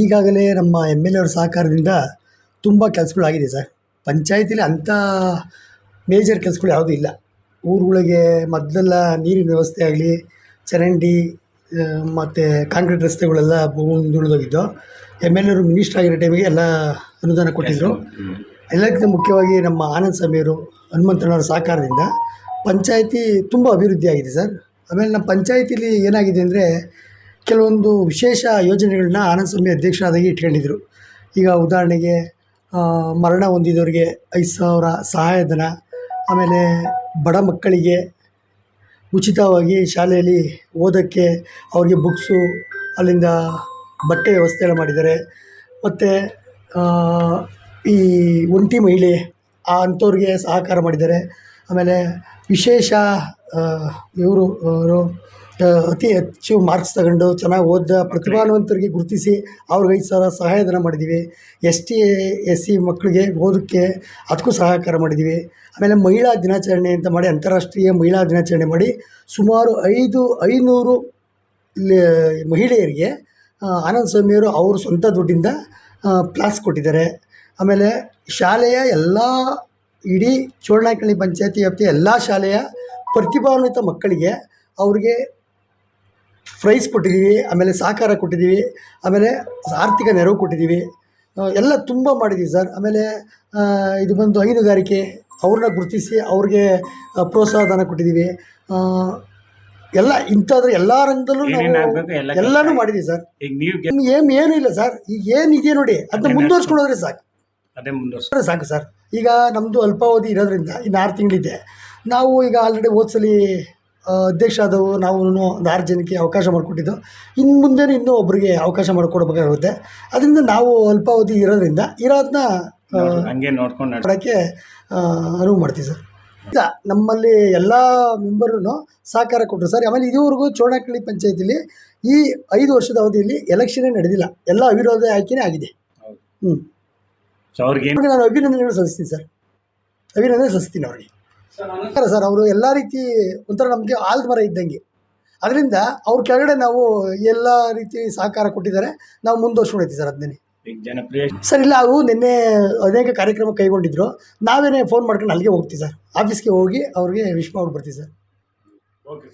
ಈಗಾಗಲೇ ನಮ್ಮ M L A ಅವರ ಸಹಕಾರದಿಂದ ತುಂಬ ಕೆಲಸಗಳಾಗಿದೆ ಸರ್. ಪಂಚಾಯತಿಲಿ ಅಂಥ ಮೇಜರ್ ಕೆಲಸಗಳು ಯಾವುದೂ ಇಲ್ಲ. ಊರುಗಳಿಗೆ ಮೊದಲೆಲ್ಲ ನೀರಿನ ವ್ಯವಸ್ಥೆ ಆಗಲಿ ಚರಂಡಿ ಮತ್ತು ಕಾಂಕ್ರೀಟ್ ರಸ್ತೆಗಳೆಲ್ಲ ಮುಂದುಳಿದೋಗಿದ್ದು ಎಂ ಎಲ್ ಎರು ಮಿನಿಸ್ಟರ್ ಆಗಿರೋ ಟೈಮಿಗೆ ಎಲ್ಲ ಅನುದಾನ ಕೊಟ್ಟಿದ್ದರು ಎಲ್ಲಕ್ಕಿಂತ ಮುಖ್ಯವಾಗಿ ನಮ್ಮ ಆನಂದ್ ಸಮೀರು ಹನುಮಂತನವರ ಸಹಕಾರದಿಂದ ಪಂಚಾಯಿತಿ ತುಂಬ ಅಭಿವೃದ್ಧಿ ಆಗಿದೆ ಸರ್. ಆಮೇಲೆ ನಮ್ಮ ಪಂಚಾಯಿತಿಲಿ ಏನಾಗಿದೆ ಅಂದರೆ ಕೆಲವೊಂದು ವಿಶೇಷ ಯೋಜನೆಗಳನ್ನ ಆನಂದ ಸ್ವಾಮಿ ಅಧ್ಯಕ್ಷರಾದಾಗಿ ಇಟ್ಕೊಂಡಿದ್ರು. ಈಗ ಉದಾಹರಣೆಗೆ ಮರಣ ಹೊಂದಿದವರಿಗೆ ಐದು ಸಾವಿರ ಸಹಾಯಧನ ಆಮೇಲೆ ಬಡ ಮಕ್ಕಳಿಗೆ ಉಚಿತವಾಗಿ ಶಾಲೆಯಲ್ಲಿ ಓದೋಕ್ಕೆ ಅವ್ರಿಗೆ ಬುಕ್ಸು, ಅಲ್ಲಿಂದ ಬಟ್ಟೆ ವ್ಯವಸ್ಥೆ ಎಲ್ಲ ಮಾಡಿದ್ದಾರೆ. ಮತ್ತು ಈ ಒಂಟಿ ಮಹಿಳೆ ಆ ಅಂಥವ್ರಿಗೆ ಸಹಕಾರ ಮಾಡಿದ್ದಾರೆ. ಆಮೇಲೆ ವಿಶೇಷ ಇವರು ಅತಿ ಹೆಚ್ಚು ಮಾರ್ಕ್ಸ್ ತಗೊಂಡು ಚೆನ್ನಾಗಿ ಓದಿದ ಪ್ರತಿಭಾನ್ವಂತರಿಗೆ ಗುರುತಿಸಿ ಅವ್ರಿಗೆ ಐದು ಸಾವಿರ ಸಹಾಯಧನ ಮಾಡಿದ್ದೀವಿ ಎಸ್ ಟಿ ಎಸ್ ಸಿ ಮಕ್ಕಳಿಗೆ ಓದೋಕ್ಕೆ ಅದಕ್ಕೂ ಸಹಕಾರ ಮಾಡಿದ್ದೀವಿ ಆಮೇಲೆ ಮಹಿಳಾ ದಿನಾಚರಣೆ ಅಂತ ಮಾಡಿ, ಅಂತಾರಾಷ್ಟ್ರೀಯ ಮಹಿಳಾ ದಿನಾಚರಣೆ ಮಾಡಿ ಸುಮಾರು ಐದು, ಐನೂರು ಮಹಿಳೆಯರಿಗೆ ಆನಂದ ಆನಂದ್ ಸ್ವಾಮಿಯವರು ಅವ್ರ ಸ್ವಂತ ದುಡ್ಡಿಂದ ಪ್ಲಾಸ್ ಕೊಟ್ಟಿದ್ದಾರೆ. ಆಮೇಲೆ ಶಾಲೆಯ ಎಲ್ಲ ಇಡೀ ಚೋಳನಾಕಳ್ಳಿ ಪಂಚಾಯತಿ ವ್ಯಾಪ್ತಿಯ ಎಲ್ಲ ಶಾಲೆಯ ಪ್ರತಿಭಾನ್ವಿತ ಮಕ್ಕಳಿಗೆ ಅವ್ರಿಗೆ ಪ್ರೈಸ್ ಕೊಟ್ಟಿದ್ದೀವಿ ಆಮೇಲೆ ಸಹಕಾರ ಕೊಟ್ಟಿದ್ದೀವಿ ಆಮೇಲೆ ಆರ್ಥಿಕ ನೆರವು ಕೊಟ್ಟಿದ್ದೀವಿ. ಎಲ್ಲ ತುಂಬ ಮಾಡಿದ್ದೀವಿ ಸರ್. ಆಮೇಲೆ ಇದು ಬಂದು ಹೈನುಗಾರಿಕೆ ಅವ್ರನ್ನ ಗುರುತಿಸಿ ಅವ್ರಿಗೆ ಪ್ರೋತ್ಸಾಹ ಧನ ಕೊಟ್ಟಿದ್ದೀವಿ. ಎಲ್ಲ ಇಂಥದ್ರ ಎಲ್ಲ ರಂಗದಲ್ಲೂ ಎಲ್ಲಾನು ನಾವು ಎಲ್ಲನೂ ಮಾಡಿದ್ದೀವಿ ಸರ್. ಏನು ಏನೂ ಇಲ್ಲ ಸರ್. ಈಗ ಏನಿದೆ ನೋಡಿ ಅದನ್ನ ಮುಂದುವರ್ಸ್ಕೊಳೋದ್ರೆ ಮುಂದುವರ್ಸ್ಕೊಂಡು ಹೋದ್ರೆ ಸಾಕು. ಅದೇ ಮುಂದುವರ್ಸ್ಕೊಂಡ್ರೆ ಸಾಕು ಸರ್. ಈಗ ನಮ್ಮದು ಅಲ್ಪಾವಧಿ ಇರೋದ್ರಿಂದ ಇನ್ನು ಆರು ತಿಂಗಳಿದೆ. ನಾವು ಈಗ ಆಲ್ರೆಡಿ ಹೋದ್ಸಲಿ ಅಧ್ಯಕ್ಷ ಆದವು ನಾವು ಒಂದು ಆರು ಜನಕ್ಕೆ ಅವಕಾಶ ಮಾಡಿಕೊಟ್ಟಿದ್ದು. ಇನ್ನು ಮುಂದೆಯೂ ಇನ್ನೂ ಒಬ್ಬರಿಗೆ ಅವಕಾಶ ಮಾಡಿಕೊಡ್ಬೇಕಾಗುತ್ತೆ. ಅದರಿಂದ ನಾವು ಅಲ್ಪಾವಧಿ ಇರೋದ್ರಿಂದ ಇರೋದನ್ನ ಹಂಗೆ ನೋಡ್ಕೊಂಡು ನೋಡೋಕ್ಕೆ ಮಾಡೋಕ್ಕೆ ಅನುವು ಮಾಡ್ತೀವಿ ಸರ್. ಈಗ ನಮ್ಮಲ್ಲಿ ಎಲ್ಲ ಮೆಂಬರೂ ಸಹಕಾರ ಕೊಟ್ಟರು ಸರ್ ಆಮೇಲೆ ಇದುವರೆಗೂ ಚೋಣಕಳ್ಳಿ ಪಂಚಾಯತಿಲಿ ಈ ಐದು ವರ್ಷದ ಅವಧಿಯಲ್ಲಿ ಎಲೆಕ್ಷನ್ನೇ ನಡೆದಿಲ್ಲ. ಎಲ್ಲ ಅವಿರೋಧ ಆಯ್ಕೆನೇ ಆಗಿದೆ. ಹ್ಞೂ ನಾನು ಅಭಿನಂದನೆಗಳು ಸಲ್ಲಿಸ್ತೀನಿ ಸರ್. ಅಭಿನಂದನೆ ಸಲ್ಲಿಸ್ತೀನಿ ಅವ್ರಿಗೆ. ಸರ್ ಸರ್ ಅವರು ಎಲ್ಲ ರೀತಿ ಒಂಥರ ನಮಗೆ ಆಲ್ದ ಮರ ಇದ್ದಂಗೆ. ಅದರಿಂದ ಅವ್ರ ಕೆಳಗಡೆ ನಾವು ಎಲ್ಲ ರೀತಿ ಸಹಕಾರ ಕೊಟ್ಟಿದ್ದಾರೆ. ನಾವು ಮುಂದುವರ್ಸ್ಕೊಂಡೈತಿ ಸರ್ ಅದನ್ನೇ. ಜನಪ್ರಿಯ ಸರ್ ಇಲ್ಲ ಅವರು ನಿನ್ನೆ ಅನೇಕ ಕಾರ್ಯಕ್ರಮ ಕೈಗೊಂಡಿದ್ರು. ನಾವೇನೇ ಫೋನ್ ಮಾಡ್ಕೊಂಡು ಅಲ್ಲಿಗೆ ಹೋಗ್ತೀವಿ ಸರ್. ಆಫೀಸ್ಗೆ ಹೋಗಿ ಅವ್ರಿಗೆ ವಿಶ್ ಮಾಡ್ಬಿಡ್ತೀವಿ ಬರ್ತೀವಿ ಸರ್. ಓಕೆ